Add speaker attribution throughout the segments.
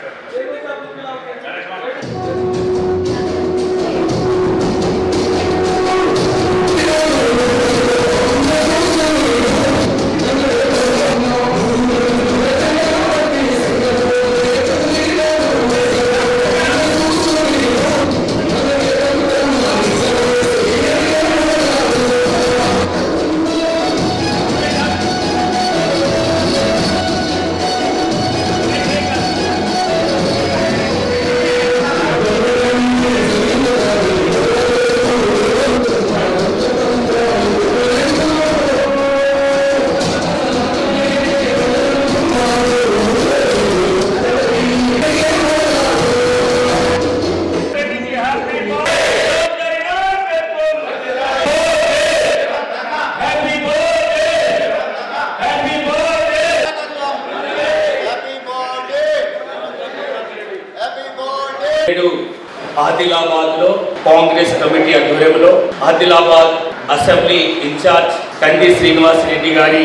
Speaker 1: Sir నేడు ఆదిలాబాద్లో Congress committee ఆధ్వర్యంలో ఆదిలాబాద్ అసెంబ్లీ ఇన్ఛార్జ్ కంది శ్రీనివాస్ రెడ్డి గారి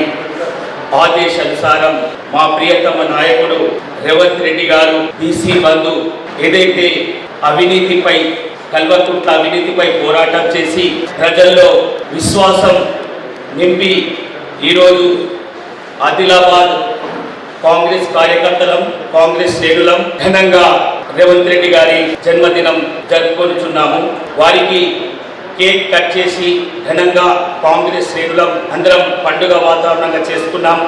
Speaker 1: ఆదేశానుసారం మా ప్రియతమ నాయకుడు రేవంత్ రెడ్డి గారు బీసీ బంధు ఏదైతే అవినీతిపై కల్వకుంట్ల అవినీతిపై పోరాటం చేసి ప్రజల్లో విశ్వాసం నింపి ఈరోజు ఆదిలాబాద్ కాంగ్రెస్ కార్యకర్తలం కాంగ్రెస్ శ్రేణులం ఘనంగా రేవంత్ రెడ్డి గారి జన్మదినం జరుపుకొనిచున్నాము. వారికి కేక్ కట్ చేసి ఘనంగా కాంగ్రెస్ శ్రేణులం అందరం పండుగ వాతావరణంగా చేసుకున్నాం.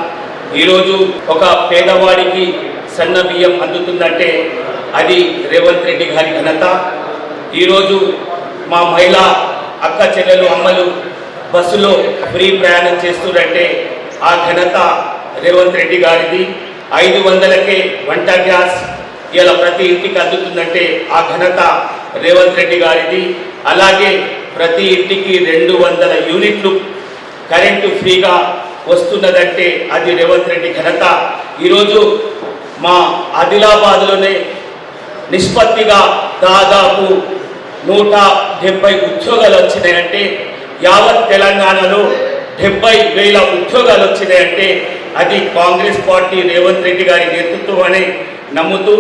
Speaker 1: ఈరోజు ఒక పేదవాడికి సన్న బియ్యం అందుతుందంటే అది రేవంత్ రెడ్డి గారి ఘనత. ఈరోజు మా మహిళా అక్క చెల్లెలు అమ్మలు బస్సులో ఫ్రీ ప్రయాణం చేస్తుందంటే ఆ ఘనత రేవంత్ రెడ్డి గారిది. ఐదు వందలకే వంట గ్యాస్ ఇలా ప్రతి ఇంటికి అందుతుందంటే ఆ ఘనత రేవంత్ రెడ్డి గారిది. అలాగే ప్రతి ఇంటికి రెండు వందల యూనిట్లు కరెంటు ఫ్రీగా వస్తున్నదంటే అది రేవంత్ రెడ్డి ఘనత. ఈరోజు మా ఆదిలాబాద్లోనే నిష్పత్తిగా దాదాపు నూట డెబ్బై ఉద్యోగాలు వచ్చినాయంటే యావత్ తెలంగాణలో డెబ్బై వేల ఉద్యోగాలు వచ్చినాయంటే అది కాంగ్రెస్ పార్టీ రేవంత్ రెడ్డి గారి నేతృత్వం అని నమ్ముతూ